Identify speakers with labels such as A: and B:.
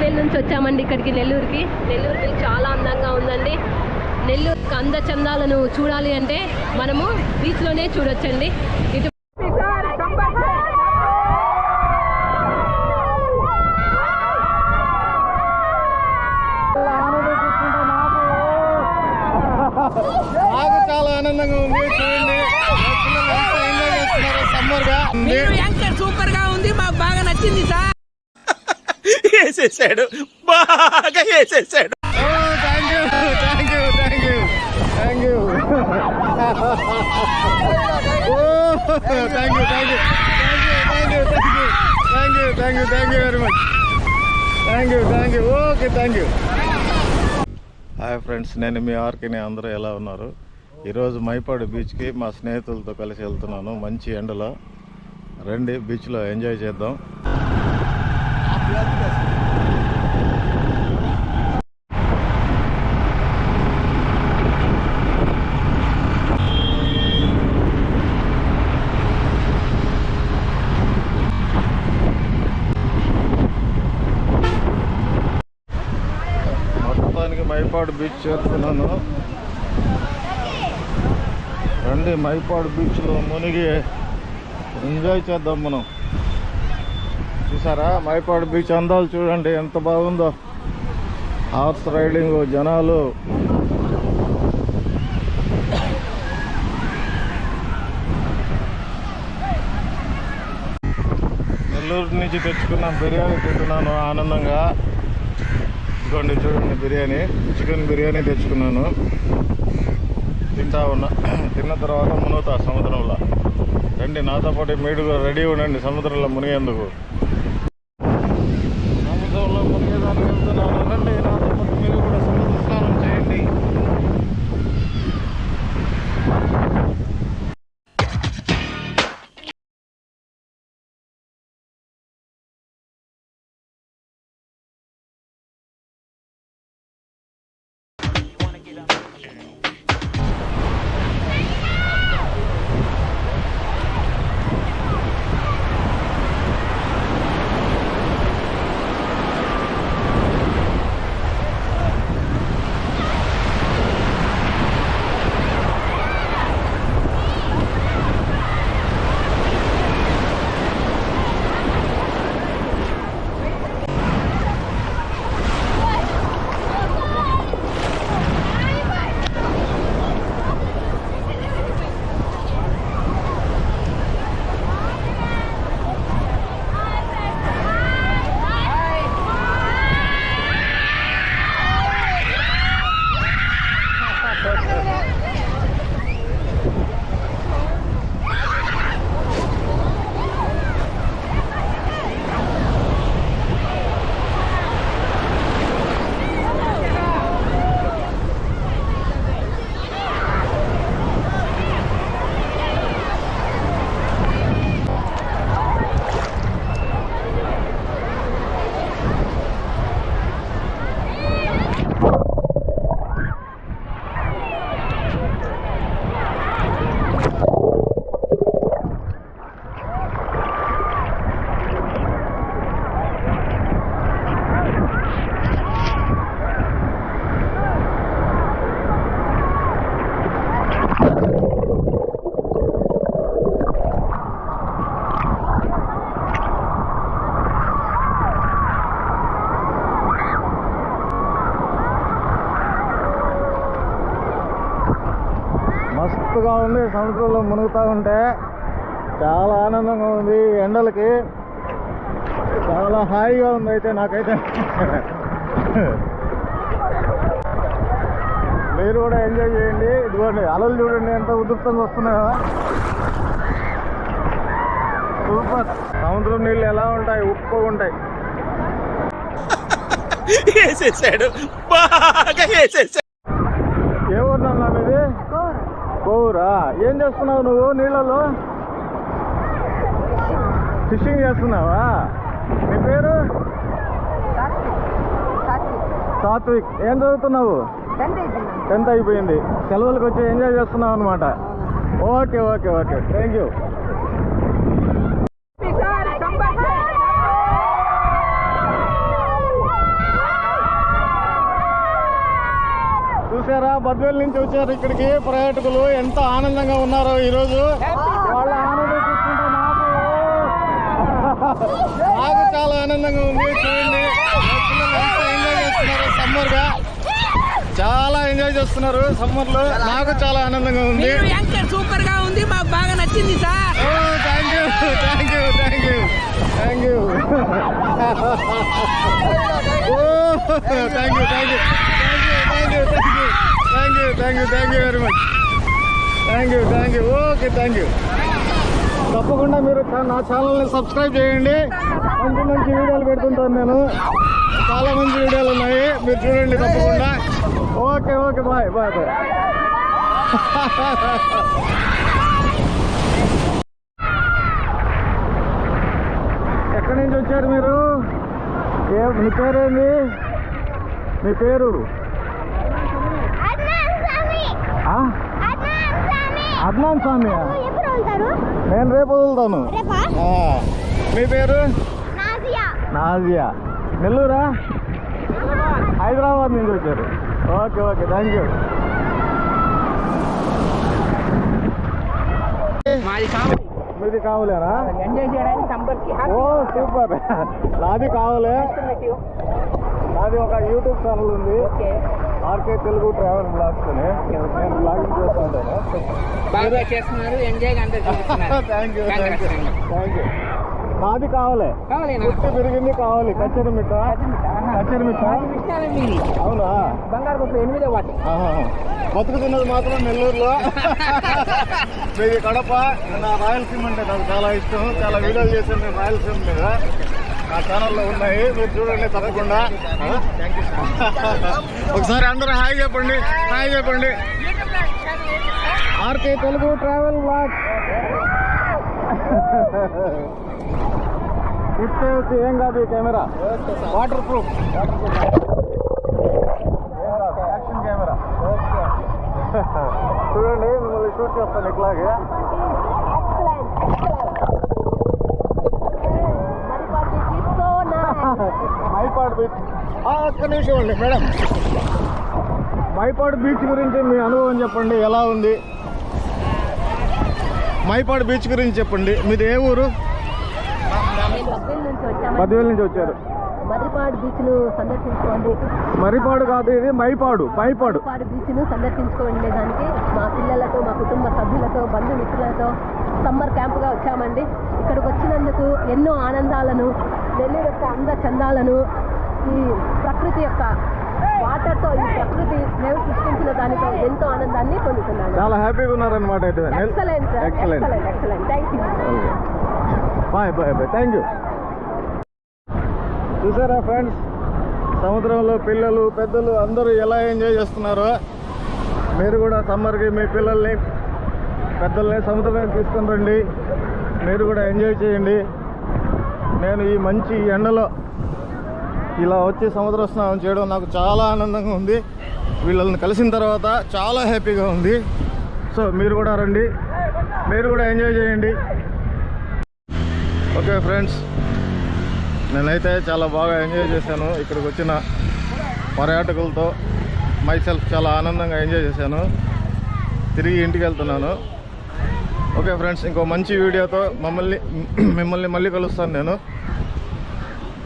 A: Bale నుంచి వచ్చామండి ఇక్కడికి నెల్లూరుకి. నెల్లూరు చాలా అందంగా ఉందండి. నెల్లూరు అంద చందాలను చూడాలి అంటే మనము బీచ్లోనే చూడొచ్చండి. ఇటు
B: నాకు చాలా ఆనందంగా ఉంది చూడండి. సమ్మర్గా సూపర్గా ఉంది
C: మాకు బాగా నచ్చింది సార్.
D: చేసేసాడు. బాగా
B: చేసేసాడు. హాయ్ ఫ్రెండ్స్ నేను మీ ఆర్కిని అందరూ ఎలా ఉన్నారు? ఈరోజు మైపాడు బీచ్కి మా స్నేహితులతో కలిసి వెళ్తున్నాను మంచి ఎండలో. రండి బీచ్లో ఎంజాయ్ చేద్దాం. బీచ్ చేరుకున్నాను. రండి మైపాడు బీచ్లో మునిగి ఎంజాయ్ చేద్దాం మనం. చూసారా? మైపాడు బీచ్ అందాలు చూడండి ఎంత బాగుందో. హార్స్ రైడింగ్ జనాలు. నెల్లూరు నుంచి తెచ్చుకున్న బిర్యానీ తింటున్నాను ఆనందంగా. ఇదిగోండి చూడండి బిర్యానీ. చికెన్ బిర్యానీ తెచ్చుకున్నాను. తింటా ఉన్నా. తిన్న తర్వాత మునుగుతా సముద్రంలో. రండి నాతో పాటు మీరు కూడా రెడీ ఉండండి సముద్రంలో మునిగేందుకు. సముద్రంలో మునిగేదానికి వెళ్తున్నాను. రండి నాతో పాటు మస్తుగా ఉంది. సముద్రంలో మునుగుతూ ఉంటే చాలా ఆనందంగా ఉంది ఎండలకి. చాలా హాయిగా ఉంది అయితే నాకైతే. మీరు కూడా ఎంజాయ్ చేయండి. ఇదిగోండి అలలు చూడండి ఎంత ఉధృతంగా వస్తున్నాయో. సూపర్. సముద్రం నీళ్ళు ఎలా ఉంటాయి? ఉప్పుగా ఉంటాయి.
D: వేసేసాడు బాగా వేసేసాడు
B: ఏ ఊర్నన్నా మీది? కోవురా ఏం చేస్తున్నావు నువ్వు నీళ్ళలో? ఫిషింగ్ చేస్తున్నావా? నీ పేరు? సాత్విక్. ఏం చదువుతున్నావు? టెన్త్ అయిపోయింది. సెలవులకు వచ్చి ఎంజాయ్ చేస్తున్నావు అనమాట okay okay okay. Thank you Badvel నుంచి వచ్చారు ఇక్కడికి పర్యాటకులు. ఎంత ఆనందంగా ఉన్నారో ఈరోజు. వాళ్ళ ఆనందం నాకు చాలా ఆనందంగా ఉంది. చూడండి. ఎంజాయ్ చేస్తున్నారు. సమ్మర్గా. చాలా ఎంజాయ్ చేస్తున్నారు సమ్మర్లో. నాకు చాలా ఆనందంగా ఉంది.
C: సూపర్గా ఉంది. మాకు బాగా నచ్చింది sir.
B: Thank you thank you thank you thank you thank you thank you thank you thank you thank you thank you very much thank you thank you okay thank you తప్పకుండా మీరు నా ఛానల్ని సబ్స్క్రైబ్ చేయండి. మంచి మంచి వీడియోలు పెడుతుంటాను నేను. చాలా మంచి వీడియోలు ఉన్నాయి. మీరు చూడండి తప్పకుండా. Okay okay bye bye bye ఎక్కడి నుంచి వచ్చారు మీరు? ఏ మీ పేరేంది? మీ పేరు
E: అద్నాన్ స్వామి
B: ఆ?
E: అద్నాన్ స్వామి
B: అద్నాన్ స్వామి. నేను రేపు వదులుతాను. మీ పేరు?
E: నాజియా.
B: నాజియా. నెల్లూరా? హైదరాబాద్ నుంచి వచ్చారు. Okay okay thank you.
C: మాది
B: మీది కావాలేనా?
C: ఎంజాయ్ చేయడానికి
B: ఓ సూపర్. నాది కావాలే. నాది ఒక యూట్యూబ్ ఛానల్ ఉంది. ఆర్కే తెలుగు ట్రావెల్ బ్లాగ్స్ అని. నేను బ్లాగింగ్ చేస్తూ ఉంటాను.
C: బాగా చేస్తున్నారు. Enjoy
B: thank you thank you
C: Congrats.
B: Thank you నాది కావాలే. పుట్టి పెరిగింది కావాలి. కచ్చరి మిట్ట కచ్చరి
C: మీది
B: అవునా?
C: బంగారు ఎనిమిదో వాటి.
B: బతుకుతున్నది మాత్రం నెల్లూరులో. మీది కడప నా రాయలసీమ అంటే నాకు చాలా ఇష్టం. చాలా వీడియోలు చేశాను నేను రాయలసీమ మీద. నా ఛానల్లో ఉన్నాయి. మీరు చూడండి తప్పకుండా. ఒకసారి అందరూ హాయ్ చెప్పండి. హాయ్ చెప్పండి. RK Telugu travel vlog. ఇస్తే వచ్చి ఏం కాదు ఈ camera? Water proof water proof action camera చూడండి మిమ్మల్ని షూట్ చేస్తాను ఇట్లాగే. మైపాడ్ బీచ్. ఒక్క నిమిషం అండి మేడం. మైపాడ్ బీచ్ గురించి మీ అనుభవం చెప్పండి ఎలా ఉంది? మైపాడ్ బీచ్ గురించి చెప్పండి. మీది ఏ ఊరు? పదివేల నుంచి వచ్చారు.
A: మర్రిపాడు బీచ్ను సందర్శించుకోండి.
B: మరిపాడు కాదు ఇది మైపాడు మైపాడు
A: మర్రిపాడు బీచ్ను సందర్శించుకోండి దానికి మా పిల్లలతో మా కుటుంబ సభ్యులతో బంధుమిత్రులతో సమ్మర్ క్యాంపుగా వచ్చామండి. ఇక్కడికి వచ్చినందుకు ఎన్నో ఆనందాలను నెల్లూరు యొక్క అంద చందాలను ఈ ప్రకృతి యొక్క వాటర్తో ఈ ప్రకృతి మేము సృష్టించిన దానితో ఎంతో ఆనందాన్ని పొందుతున్నాను.
B: చాలా హ్యాపీగా ఉన్నారనమాట అయితే.
A: Excellent
B: excellent
A: excellent excellent thank you
B: bye bye bye thank you చూసారా ఫ్రెండ్స్ సముద్రంలో పిల్లలు పెద్దలు అందరూ ఎలా ఎంజాయ్ చేస్తున్నారో? మీరు కూడా సమ్మర్కి మీ పిల్లల్ని పెద్దల్ని సముద్రమే తీసుకుని రండి. మీరు కూడా ఎంజాయ్ చేయండి. నేను ఈ మంచి ఎండలో ఇలా వచ్చి సముద్ర స్నానం చేయడం నాకు చాలా ఆనందంగా ఉంది. వీళ్ళని కలిసిన తర్వాత చాలా హ్యాపీగా ఉంది. సో మీరు కూడా రండి. మీరు కూడా ఎంజాయ్ చేయండి. Okay friends. నేనైతే చాలా బాగా ఎంజాయ్ చేశాను. ఇక్కడికి వచ్చిన పర్యాటకులతో మైసెల్ఫ్ చాలా ఆనందంగా ఎంజాయ్ చేశాను. తిరిగి ఇంటికి వెళ్తున్నాను. ఓకే ఫ్రెండ్స్ ఇంకో మంచి వీడియోతో మమ్మల్ని మిమ్మల్ని మళ్ళీ కలుస్తాను నేను.